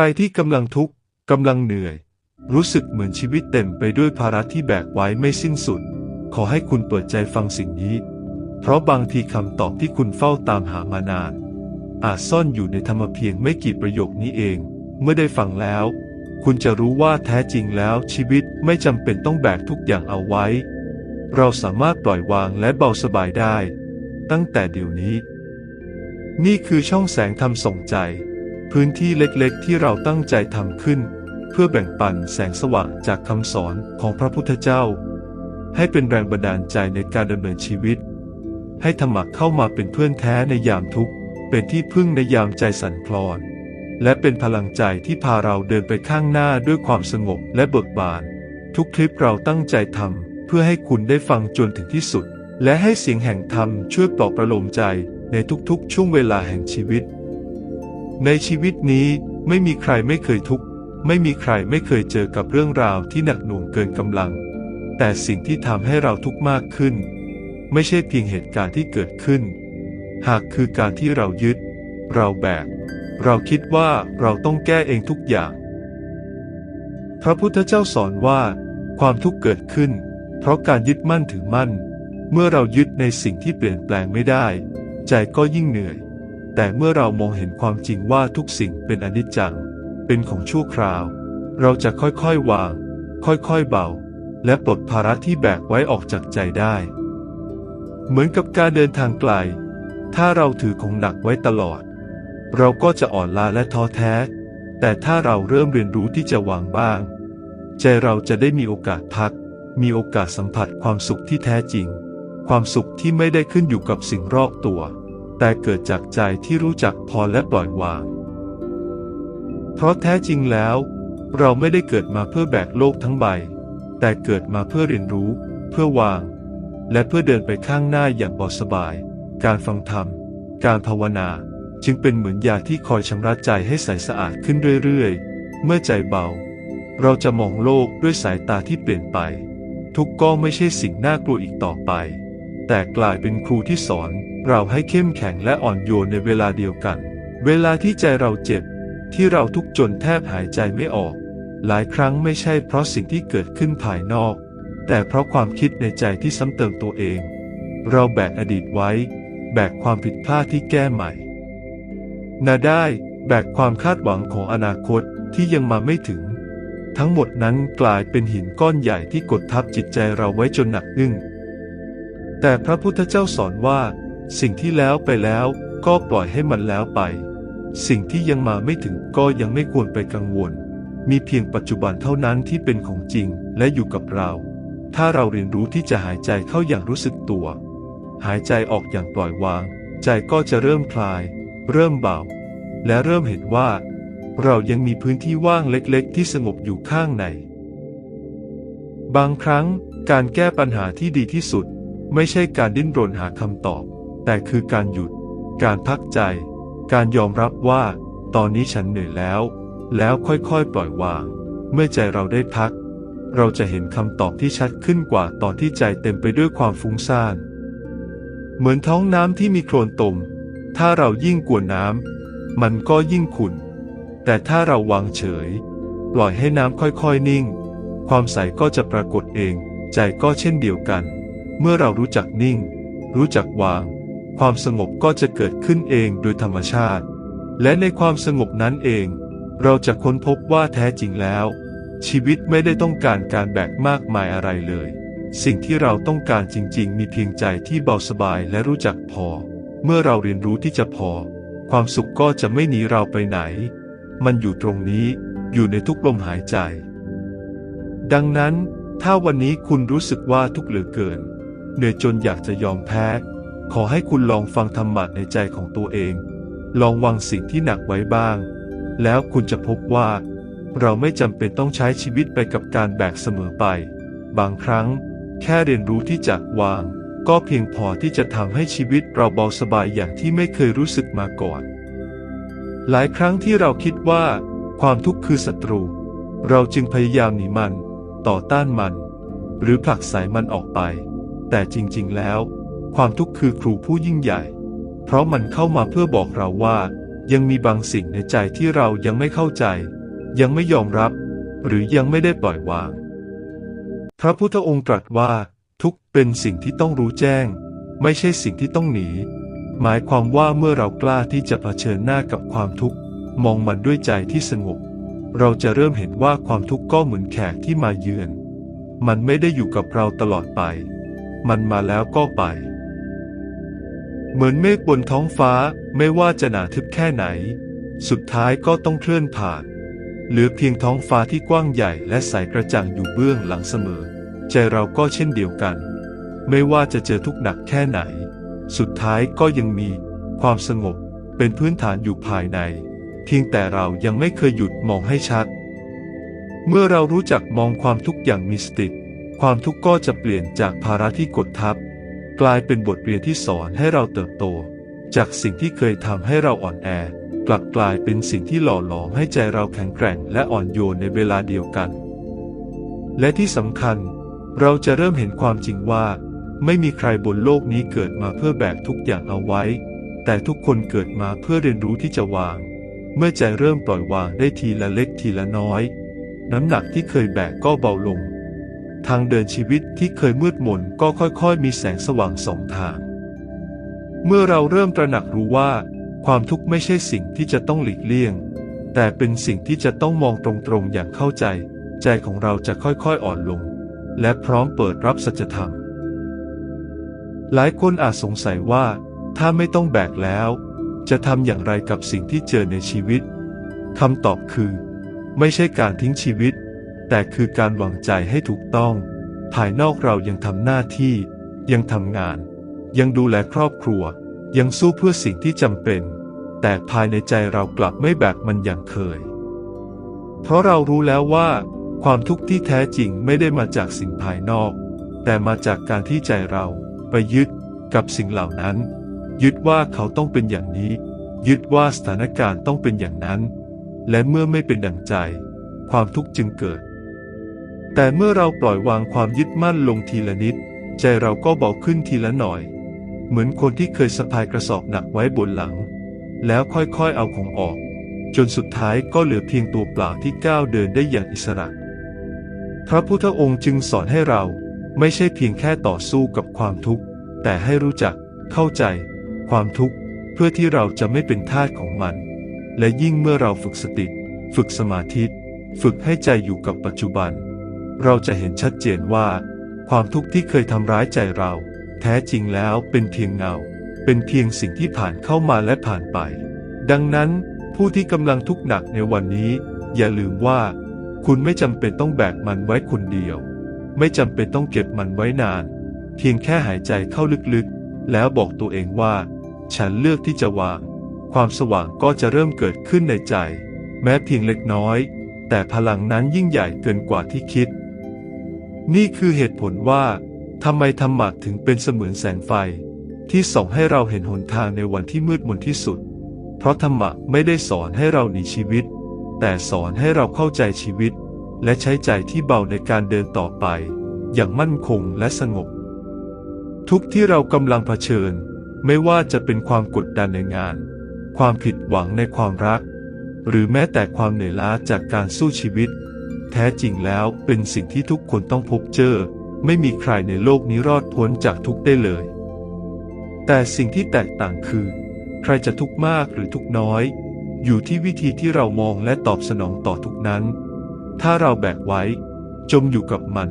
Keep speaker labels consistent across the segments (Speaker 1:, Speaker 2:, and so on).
Speaker 1: รที่กำลังทุกข์กำลังเหนื่อย รู้สึกเหมือนชีวิตเต็มไปด้วยภาระที่แบกไว้ไม่สิ้นสุด ขอให้คุณเปิดใจฟังสิ่งนี้ เพราะบางทีคำตอบที่คุณเฝ้าตามหามานาน อาจซ่อนอยู่ในธรรมเพียงไม่กี่ประโยคนี้เอง เมื่อได้ฟังแล้ว คุณจะรู้ว่าแท้จริงแล้วชีวิตไม่จำเป็นต้องแบกทุกอย่างเอาไว้ เราสามารถปล่อยวางและเบาสบายได้ ตั้งแต่เดี๋ยวนี้ นี่คือช่องแสงธรรมส่งใจ พื้นที่เล็กๆ ที่เราตั้งใจทำขึ้น เพื่อแบ่งปันแสงสว่างจากคำสอนของพระพุทธเจ้า ให้เป็นแรงบันดาลใจในการดำเนินชีวิต ให้ธรรมะเข้ามาเป็นเพื่อนแท้ในยามทุกข์ เป็นที่พึ่งในยามใจสั่นคลอน และเป็นพลังใจที่พาเราเดินไปข้างหน้าด้วยความสงบและเบิกบาน ทุกคลิปเราตั้งใจทำเพื่อให้คุณได้ฟังจนถึงที่สุด และให้เสียงแห่งธรรมช่วยปลอบประโลมใจในทุกๆ ช่วงเวลาแห่งชีวิต ในชีวิตนี้ไม่มีใครไม่เคยทุกข์ ไม่มีใครไม่เคยเจอกับเรื่องราวที่หนักหน่วงเกินกำลัง แต่สิ่งที่ทำให้เราทุกข์มากขึ้น ไม่ใช่เพียงเหตุการณ์ที่เกิดขึ้น หากคือการที่เรายึด เราแบก เราคิดว่าเราต้องแก้เองทุกอย่าง พระพุทธเจ้าสอนว่า ความทุกข์เกิดขึ้น เพราะการยึดมั่นถือมั่น เมื่อเรายึดในสิ่งที่เปลี่ยนแปลงไม่ได้ ใจก็ยิ่งเหนื่อย แต่เมื่อเรามองเห็นความจริงว่าทุกสิ่งเป็นอนิจจัง เป็นของชั่วคราว เราจะค่อยๆวาง ค่อยๆเบา และปลดภาระที่แบกไว้ออกจากใจได้ เหมือนกับการเดินทางไกล ถ้าเราถือของหนักไว้ตลอด เราก็จะอ่อนล้าและท้อแท้ แต่ถ้าเราเริ่มเรียนรู้ที่จะวางบ้าง ใจเราจะได้มีโอกาสพัก มีโอกาสสัมผัสความสุขที่แท้จริง ความสุขที่ไม่ได้ขึ้นอยู่กับสิ่งรอบตัว แต่เกิดจากใจที่รู้จักพอและปล่อยวาง เพราะแท้จริงแล้ว เราไม่ได้เกิดมาเพื่อแบกโลกทั้งใบ แต่เกิดมาเพื่อเรียนรู้ เพื่อวาง และเพื่อเดินไปข้างหน้าอย่างเบาสบาย การฟังธรรม การภาวนา จึงเป็นเหมือนยาที่คอยชำระใจให้ใสสะอาดขึ้นเรื่อยๆ เมื่อใจเบา เราจะมองโลกด้วยสายตาที่เปลี่ยนไป ทุกก็ไม่ใช่สิ่งน่ากลัวอีกต่อไป แต่กลายเป็นครูที่สอน เราให้เข้มแข็งและอ่อนโยนในเวลาเดียวกัน เวลาที่ใจเราเจ็บ ที่เราทุกข์จนแทบหายใจไม่ออก หลายครั้งไม่ใช่เพราะสิ่งที่เกิดขึ้นภายนอก แต่เพราะความคิดในใจที่ซ้ำเติมตัวเอง เราแบกอดีตไว้ แบกความผิดพลาดที่แก้ใหม่นาได้แบกความคาดหวังของอนาคตที่ยังมาไม่ถึง ทั้งหมดนั้นกลายเป็นหินก้อนใหญ่ที่กดทับจิตใจเราไว้จนหนักอึ้ง แต่พระพุทธเจ้าสอนว่า สิ่งที่แล้วไปแล้วก็ปล่อยให้มันแล้วไป สิ่งที่ยังมาไม่ถึงก็ยังไม่ควรไปกังวล มีเพียงปัจจุบันเท่านั้นที่เป็นของจริงและอยู่กับเรา ถ้าเราเรียนรู้ที่จะหายใจเข้าอย่างรู้สึกตัว หายใจออกอย่างปล่อยวาง ใจก็จะเริ่มคลาย เริ่มเบา และเริ่มเห็นว่า เรายังมีพื้นที่ว่างเล็กๆ ที่สงบอยู่ข้างใน บางครั้งการแก้ปัญหาที่ดีที่สุด ไม่ใช่การดิ้นรนหาคำตอบ แต่คือการหยุด การพักใจ การยอมรับว่า ตอนนี้ฉันเหนื่อยแล้ว แล้วค่อยๆปล่อยวาง เมื่อใจเราได้พัก เราจะเห็นคำตอบที่ชัดขึ้นกว่าตอนที่ใจเต็มไปด้วยความฟุ้งซ่าน เหมือนท้องน้ำที่มีโคลนตม ถ้าเรายิ่งกวนน้ำมันก็ยิ่งขุ่น แต่ถ้าเราวางเฉย ปล่อยให้น้ำค่อยๆนิ่ง ความใสก็จะปรากฏเอง ใจก็เช่นเดียวกัน เมื่อเรารู้จักนิ่ง รู้จักวาง ความสงบก็จะเกิดขึ้นเองโดยธรรมชาติ และในความสงบนั้นเอง เราจะค้นพบว่าแท้จริงแล้ว ชีวิตไม่ได้ต้องการการแบกมากมายอะไรเลย สิ่งที่เราต้องการจริง ๆ มีเพียงใจที่เบาสบายและรู้จักพอ เมื่อเราเรียนรู้ที่จะพอ ความสุขก็จะไม่หนีเราไปไหน มันอยู่ตรงนี้อยู่ในทุกลมหายใจ ดังนั้นถ้าวันนี้คุณรู้สึกว่าทุกข์เหลือเกิน เหนื่อยจนอยากจะยอมแพ้ ขอให้คุณลองฟังธรรมะในใจของตัวเอง ลองวางสิ่งที่หนักไว้บ้าง แล้วคุณจะพบว่า เราไม่จำเป็นต้องใช้ชีวิตไปกับการแบกเสมอไป บางครั้ง แค่เรียนรู้ที่จะวาง ก็เพียงพอที่จะทำให้ชีวิตเราเบาสบายอย่างที่ไม่เคยรู้สึกมาก่อน หลายครั้งที่เราคิดว่า ความทุกข์คือศัตรู เราจึงพยายามหนีมัน ต่อต้านมัน หรือผลักไสมันออกไป แต่จริงๆ แล้ว ความทุกข์คือครูผู้ยิ่งใหญ่ เพราะมันเข้ามาเพื่อบอกเราว่า ยังมีบางสิ่งในใจที่เรายังไม่เข้าใจ ยังไม่ยอมรับ หรือยังไม่ได้ปล่อยวาง พระพุทธองค์ตรัสว่า ทุกเป็นสิ่งที่ต้องรู้แจ้ง ไม่ใช่สิ่งที่ต้องหนี หมายความว่าเมื่อเรากล้าที่จะเผชิญหน้ากับความทุกข์มองมันด้วยใจที่สงบ เราจะเริ่มเห็นว่าความทุกข์ก็เหมือนแขกที่มาเยือน มันไม่ได้อยู่กับเราตลอดไป มันมาแล้วก็ไป เหมือนเมฆบนท้องฟ้าไม่ว่าจะหนาทึบแค่ไหน สุดท้ายก็ต้องเคลื่อนผ่าน เหลือเพียงท้องฟ้าที่กว้างใหญ่และใสกระจ่างอยู่เบื้องหลังเสมอ ใจเราก็เช่นเดียวกัน ไม่ว่าจะเจอทุกข์หนักแค่ไหน สุดท้ายก็ยังมีความสงบเป็นพื้นฐานอยู่ภายใน เพียงแต่เรายังไม่เคยหยุดมองให้ชัด เมื่อเรารู้จักมองความทุกข์อย่างมีสติ ความทุกข์ก็จะเปลี่ยนจากภาระที่กดทับ กลายเป็นบทเรียนที่สอนให้เราเติบโต จากสิ่งที่เคยทำให้เราอ่อนแอ กลับกลายเป็นสิ่งที่หล่อหลอมให้ใจเราแข็งแกร่งและอ่อนโยนในเวลาเดียวกัน และที่สำคัญ เราจะเริ่มเห็นความจริงว่า ไม่มีใครบนโลกนี้เกิดมาเพื่อแบกทุกอย่างเอาไว้ แต่ทุกคนเกิดมาเพื่อเรียนรู้ที่จะวาง เมื่อใจเริ่มปล่อยวางได้ทีละเล็กทีละน้อย น้ำหนักที่เคยแบกก็เบาลง ทางเดินชีวิตที่เคยมืดมนก็ค่อยๆ มีแสงสว่างสองทาง เมื่อเราเริ่มตระหนักรู้ว่า ความทุกข์ไม่ใช่สิ่งที่จะต้องหลีกเลี่ยง แต่เป็นสิ่งที่จะต้องมองตรงๆอย่างเข้าใจ ใจของเราจะค่อยๆอ่อนลง และพร้อมเปิดรับสัจธรรม หลายคนอาจสงสัยว่า ถ้าไม่ต้องแบกแล้ว จะทำอย่างไรกับสิ่งที่เจอในชีวิตคำตอบคือ ไม่ใช่การทิ้งชีวิต แต่คือการวางใจให้ถูกต้อง ภายนอกเรายังทำหน้าที่ ยังทำงาน ยังดูแลครอบครัว ยังสู้เพื่อสิ่งที่จำเป็น แต่ภายในใจเรากลับไม่แบกมันอย่างเคย เพราะเรารู้แล้วว่า ความทุกข์ที่แท้จริงไม่ได้มาจากสิ่งภายนอก แต่มาจากการที่ใจเราไปยึดกับสิ่งเหล่านั้น ยึดว่าเขาต้องเป็นอย่างนี้ ยึดว่าสถานการณ์ต้องเป็นอย่างนั้น และเมื่อไม่เป็นดังใจ ความทุกข์จึงเกิด แต่เมื่อเราปล่อยวางความยึดมั่นลงทีละนิด ใจเราก็เบาขึ้นทีละหน่อย เหมือนคนที่เคยสะพายกระสอบหนักไว้บนหลัง แล้วค่อยๆเอาของออก จนสุดท้ายก็เหลือเพียงตัวเปล่าที่ก้าวเดินได้อย่างอิสระ พระพุทธองค์จึงสอนให้เราไม่ใช่เพียงแค่ต่อสู้กับความทุกข์ แต่ให้รู้จักเข้าใจ ความทุกข์ เพื่อที่เราจะไม่เป็นทาสของมัน และยิ่งเมื่อเราฝึกสติ ฝึกสมาธิ ฝึกให้ใจอยู่กับปัจจุบัน เราจะเห็นชัดเจนว่า ความทุกข์ที่เคยทำร้ายใจเรา แท้จริงแล้วเป็นเพียงเงา เป็นเพียงสิ่งที่ผ่านเข้ามาและผ่านไป ดังนั้น ผู้ที่กำลังทุกข์หนักในวันนี้ อย่าลืมว่า คุณไม่จำเป็นต้องแบกมันไว้คนเดียว ไม่จำเป็นต้องเก็บมันไว้นาน เพียงแค่หายใจเข้าลึกๆ แล้วบอกตัวเองว่า ฉันเลือกที่จะวาง ความสว่างก็จะเริ่มเกิดขึ้นในใจ แม้เพียงเล็กน้อยแต่พลังนั้นยิ่งใหญ่เกินกว่าที่คิด นี่คือเหตุผลว่าทำไมธรรมะถึงเป็นเสมือนแสงไฟ ที่ส่องให้เราเห็นหนทางในวันที่มืดมนที่สุด เพราะธรรมะไม่ได้สอนให้เราหนีชีวิต แต่สอนให้เราเข้าใจชีวิต และใช้ใจที่เบาในการเดินต่อไป อย่างมั่นคงและสงบ ทุกที่เรากำลังเผชิญ ไม่ว่าจะเป็นความกดดันในงาน ความผิดหวังในความรัก หรือแม้แต่ความเหนื่อยล้าจากการสู้ชีวิต แท้จริงแล้วเป็นสิ่งที่ทุกคนต้องพบเจอ ไม่มีใครในโลกนี้รอดพ้นจากทุกได้เลย แต่สิ่งที่แตกต่างคือ ใครจะทุกข์มากหรือทุกข์น้อย อยู่ที่วิธีที่เรามองและตอบสนองต่อทุกนั้น ถ้าเราแบกไว้ จมอยู่กับมัน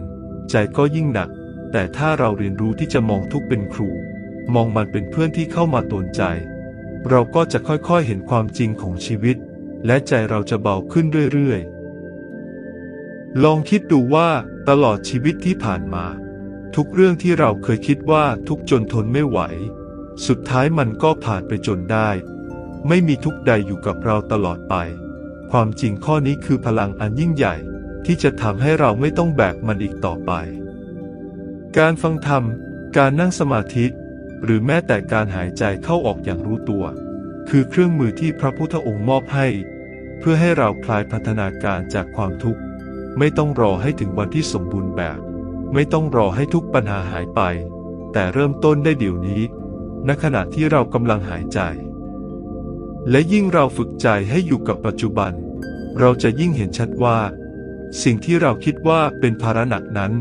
Speaker 1: ใจก็ยิ่งหนัก แต่ถ้าเราเรียนรู้ที่จะมองทุกเป็นครู มองมันเป็นเพื่อนที่เข้ามาตนใจ เราก็จะค่อยๆเห็นความจริงของชีวิต และใจเราจะเบาขึ้นเรื่อยๆ ลองคิดดูว่าตลอดชีวิตที่ผ่านมา ทุกเรื่องที่เราเคยคิดว่าทุกจนทนไม่ไหว สุดท้ายมันก็ผ่านไปจนได้ ไม่มีทุกใดอยู่กับเราตลอดไป ความจริงข้อนี้คือพลังอันยิ่งใหญ่ที่จะทำให้เราไม่ต้องแบกมันอีกต่อไป การฟังธรรม การนั่งสมาธิ หรือแม้แต่การหายใจเข้าออกอย่างรู้ตัว คือเครื่องมือที่พระพุทธองค์มอบให้ เพื่อให้เราคลายพัฒนาการจากความทุกข์ ไม่ต้องรอให้ถึงวันที่สมบูรณ์แบบ ไม่ต้องรอให้ทุกปัญหาหายไป แต่เริ่มต้นได้เดี๋ยวนี้ ณขณะที่เรากำลังหายใจ และยิ่งเราฝึกใจให้อยู่กับปัจจุบัน เราจะยิ่งเห็นชัดว่า สิ่งที่เราคิดว่าเป็นภาระหนักนั้น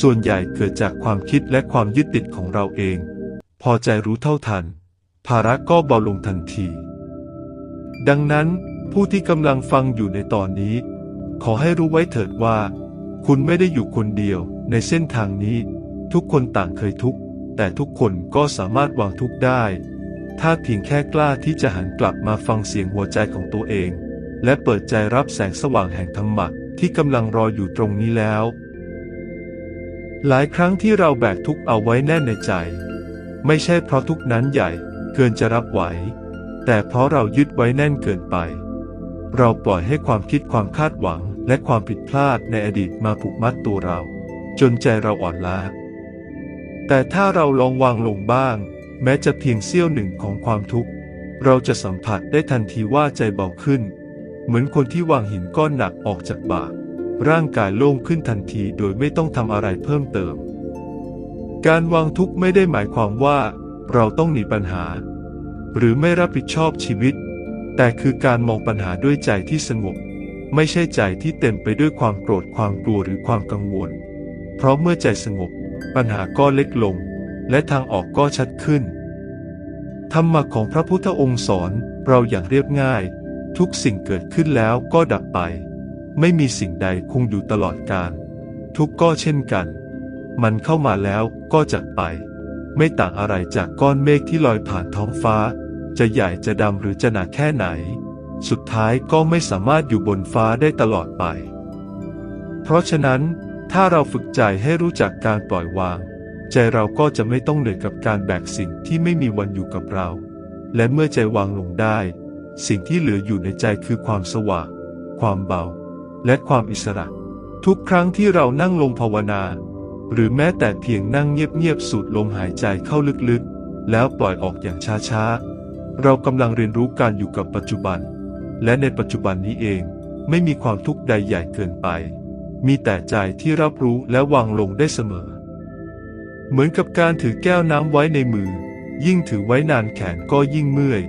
Speaker 1: ส่วนใหญ่เกิดจากความคิดและความยึดติดของเราเอง พอใจรู้เท่าทัน ภาระก็เบาลงทันที ดังนั้นผู้ที่กำลังฟังอยู่ในตอนนี้ ขอให้รู้ไว้เถิดว่า คุณไม่ได้อยู่คนเดียว ในเส้นทางนี้ ทุกคนต่างเคยทุกข์ แต่ทุกคนก็สามารถวางทุกข์ได้ ถ้าเพียงแค่กล้าที่จะหันกลับมาฟังเสียงหัวใจของตัวเอง และเปิดใจรับแสงสว่างแห่งธรรมะที่กำลังรออยู่ตรงนี้แล้ว หลายครั้งที่เราแบกทุกข์เอาไว้แน่นในใจ ไม่ใช่เพราะทุกข์นั้นใหญ่ เกินจะรับไหว แต่เพราะเรายึดไว้แน่นเกินไป เราปล่อยให้ความคิดความคาดหวังและความผิดพลาดในอดีตมาผูกมัดตัวเรา จนใจเราอ่อนล้า แต่ถ้าเราลองวางลงบ้าง แม้จะเพียงเสี้ยวหนึ่งของความทุกข์ เราจะสัมผัสได้ทันทีว่าใจเบาขึ้น เหมือนคนที่วางหินก้อนหนักออกจากบ่าร่างกายโล่งขึ้นทันทีโดยไม่ต้องทำอะไรเพิ่มเติม การวางทุกข์ไม่ได้หมายความว่า เราต้องหนีปัญหา หรือไม่รับผิดชอบชีวิต แต่คือการมองปัญหาด้วยใจที่สงบ ไม่ใช่ใจที่เต็มไปด้วยความโกรธความกลัวหรือความกังวล เพราะเมื่อใจสงบ ปัญหาก็เล็กลง และทางออกก็ชัดขึ้น ธรรมะของพระพุทธองค์สอนเราอย่างเรียบง่าย ทุกสิ่งเกิดขึ้นแล้วก็ดับไป ไม่มีสิ่งใดคงอยู่ตลอดกาลทุกก็เช่นกัน มันเข้ามาแล้วก็จากไป ไม่ต่างอะไรจากก้อนเมฆที่ลอยผ่านท้องฟ้า จะใหญ่จะดำหรือจะหนาแค่ไหน สุดท้ายก็ไม่สามารถอยู่บนฟ้าได้ตลอดไป เพราะฉะนั้น ถ้าเราฝึกใจให้รู้จักการปล่อยวาง ใจเราก็จะไม่ต้องเหนื่อยกับการแบกสิ่งที่ไม่มีวันอยู่กับเรา และเมื่อใจวางลงได้ สิ่งที่เหลืออยู่ในใจคือความสว่าง ความเบา และความอิสระ ทุกครั้งที่เรานั่งลงภาวนา หรือแม้แต่เพียงนั่งเงียบๆสูดลมหายใจเข้าลึกๆแล้วปล่อยออกอย่างช้าๆ เรากำลังเรียนรู้การอยู่กับปัจจุบัน และในปัจจุบันนี้เองไม่มีความทุกข์ใดใหญ่เกินไป มีแต่ใจที่รับรู้และวางลงได้เสมอ เหมือนกับการถือแก้วน้ำไว้ในมือ ยิ่งถือไว้นานแขนก็ยิ่งเมื่อย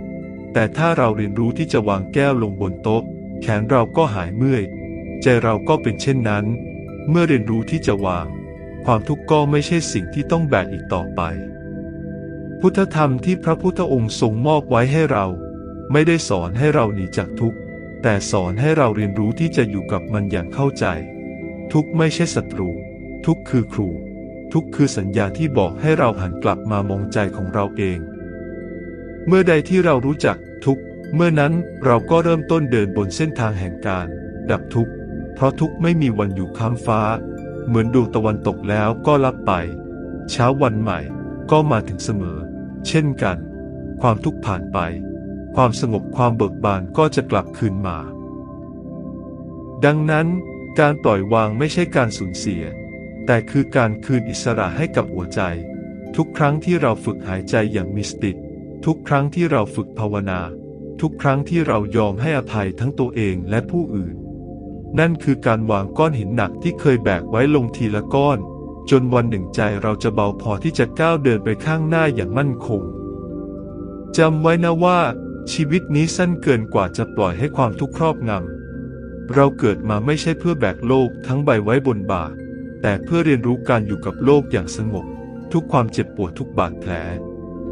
Speaker 1: แต่ถ้าเราเรียนรู้ที่จะวางแก้วลงบนโต๊ะ แขนเราก็หายเมื่อย ใจเราก็เป็นเช่นนั้น เมื่อเรียนรู้ที่จะวาง ความทุกข์ก็ไม่ใช่สิ่งที่ต้องแบกอีกต่อไป พุทธธรรมที่พระพุทธองค์ทรงมอบไว้ให้เรา ไม่ได้สอนให้เราหนีจากทุกข์ แต่สอนให้เราเรียนรู้ที่จะอยู่กับมันอย่างเข้าใจ ทุกข์ไม่ใช่ศัตรู ทุกข์คือครู ทุกข์คือสัญญาที่บอกให้เราหันกลับมามองใจของเราเอง เมื่อใดที่เรารู้จักทุกข์ เมื่อนั้นเราก็เริ่มต้นเดินบนเส้นทางแห่งการ ดับทุกข์ เพราะทุกข์ไม่มีวันอยู่ข้ามฟ้า เหมือนดวงตะวันตกแล้วก็ลับไป เช้าวันใหม่ก็มาถึงเสมอ เช่นกัน ความทุกข์ผ่านไป ความสงบความเบิกบานก็จะกลับคืนมา ดังนั้น การปล่อยวางไม่ใช่การสูญเสีย แต่คือการคืนอิสระให้กับหัวใจ ทุกครั้งที่เราฝึกหายใจอย่างมีสติทุกครั้งที่เราฝึกภาวนา ทุกครั้งที่เรายอมให้อภัยทั้งตัวเองและผู้อื่น นั่นคือการวางก้อนหินหนักที่เคยแบกไว้ลงทีละก้อน จนวันหนึ่งใจเราจะเบาพอที่จะก้าวเดินไปข้างหน้าอย่างมั่นคงจำไว้นะว่า ชีวิตนี้สั้นเกินกว่าจะปล่อยให้ความทุกข์ครอบงำเราเกิดมาไม่ใช่เพื่อแบกโลกทั้งใบไว้บนบ่า แต่เพื่อเรียนรู้การอยู่กับโลกอย่างสงบ ทุกความเจ็บปวดทุกบาดแผล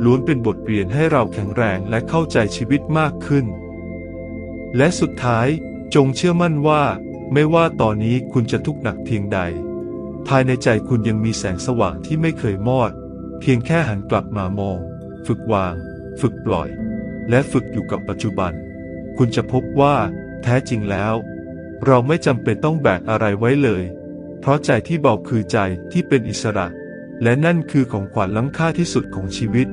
Speaker 1: ล้วนเป็นบทเรียนให้เราแข็งแรงและเข้าใจชีวิตมากขึ้น และสุดท้ายจงเชื่อมั่นว่า ไม่ว่าตอนนี้คุณจะทุกข์หนักเพียงใด ภายในใจคุณยังมีแสงสว่างที่ไม่เคยมอด เพียงแค่หันกลับมามอง ฝึกวาง ฝึกปล่อย และฝึกอยู่กับปัจจุบัน คุณจะพบว่า แท้จริงแล้ว เราไม่จำเป็นต้องแบกอะไรไว้เลย เพราะใจที่เบาคือใจที่เป็นอิสระ และนั่นคือของขวัญล้ำค่าที่สุดของชีวิต